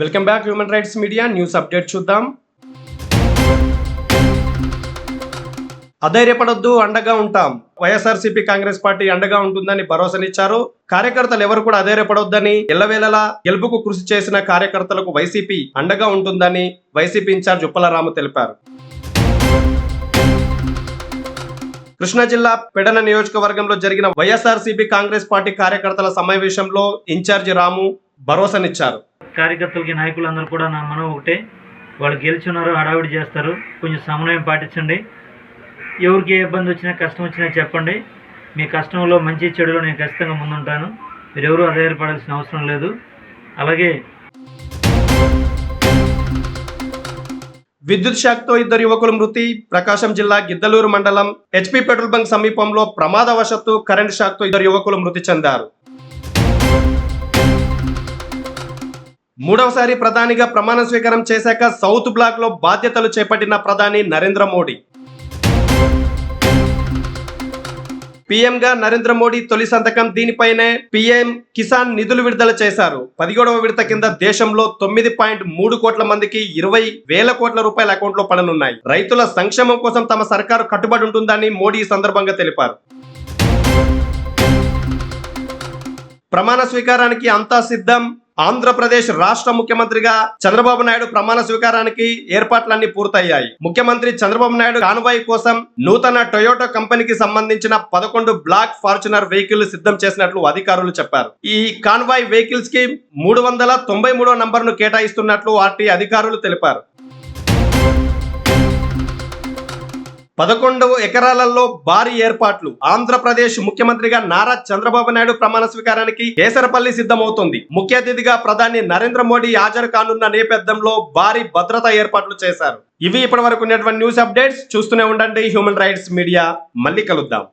Welcome back human rights media. News update చూద్దాం. అధైర్యపడొద్దు అండగా ఉంటాం. వైఎస్ఆర్సీపీ కాంగ్రెస్ పార్టీ అండగా ఉంటుందని భరోసానిచ్చారు. కార్యకర్తలు ఎవరు కూడా అధైర్యపడొద్దని ఎల్లవేళలా గెలుపుకు కృషి చేసిన కార్యకర్తలకు వైసీపీ అండగా ఉంటుందని వైసీపీ ఇన్ఛార్జ్ ఉప్పలరాము తెలిపారు. కృష్ణా జిల్లా పెడన నియోజకవర్గంలో జరిగిన వైఎస్ఆర్సీపీ కాంగ్రెస్ పార్టీ కార్యకర్తల సమావేశంలో ఇన్ఛార్జి రాము భరోసానిచ్చారు. కార్యకర్తలకి నాయకులందరూ కూడా నా మనం ఒకటే. వాళ్ళు గెలిచున్నారు హడావిడి చేస్తారు. కొంచెం సమన్వయం పాటించండి. ఎవరికి ఏ ఇబ్బంది వచ్చినా కష్టం వచ్చినా చెప్పండి. మీ కష్టంలో మంచి చెడులో నేను ఖచ్చితంగా ముందుంటాను. మీరు ఎవరు అధైర్యపడాల్సిన అవసరం లేదు. అలాగే విద్యుత్ శాఖతో ఇద్దరు యువకులు మృతి. ప్రకాశం జిల్లా గిద్దలూరు మండలం హెచ్పి పెట్రోల్ బంక్ సమీపంలో ప్రమాదవశత్తు కరెంట్ షాక్తో ఇద్దరు యువకులు మృతి చెందారు. మూడవసారి ప్రధానిగా ప్రమాణ స్వీకారం చేశాక సౌత్ బ్లాక్లో బాధ్యతలు చేపట్టిన ప్రధాని నరేంద్ర మోడీ. పీఎంగా నరేంద్ర మోడీ తొలి సంతకం దీనిపైనే పీఎం కిసాన్ నిధులు విడుదల చేశారు. పదిహేడవ విడత కింద దేశంలో తొమ్మిది పాయింట్ మూడు కోట్ల మందికి ఇరవై వేల కోట్ల రూపాయల అకౌంట్లో పడనున్నాయి రైతుల సంక్షేమం కోసం తమ సర్కారు కట్టుబడి ఉంటుందని మోడీ ఈ సందర్భంగా తెలిపారు. ప్రమాణ స్వీకారానికి అంతా సిద్ధం ఆంధ్రప్రదేశ్ రాష్ట్ర ముఖ్యమంత్రిగా చంద్రబాబు నాయుడు ప్రమాణ స్వీకారానికి ఏర్పాట్లన్నీ పూర్తయ్యాయి. ముఖ్యమంత్రి చంద్రబాబు నాయుడు కాన్వాయ్ కోసం నూతన టొయోటో కంపెనీకి సంబంధించిన పదకొండు బ్లాక్ ఫార్చునర్ వెహికల్ సిద్ధం చేసినట్లు అధికారులు చెప్పారు. ఈ కాన్వాయ్ వెహికల్స్కి మూడు వందల తొంభై మూడో నంబర్ను కేటాయిస్తున్నట్లు ఆర్టీ అధికారులు తెలిపారు. పదకొండు ఎకరాలలో భారీ ఏర్పాట్లు. ఆంధ్రప్రదేశ్ ముఖ్యమంత్రిగా నారా చంద్రబాబు నాయుడు ప్రమాణ స్వీకారానికి కేసరపల్లి సిద్ధమవుతుంది. ముఖ్య అతిథిగా ప్రధాని నరేంద్ర మోడీ హాజరు కానున్న నేపథ్యంలో భారీ భద్రతా ఏర్పాట్లు చేశారు. ఇవి ఇప్పటి వరకు ఉన్నటువంటి న్యూస్ అప్డేట్స్. చూస్తూనే ఉండండి హ్యూమన్ రైట్స్ మీడియా. మళ్ళీ కలుద్దాం.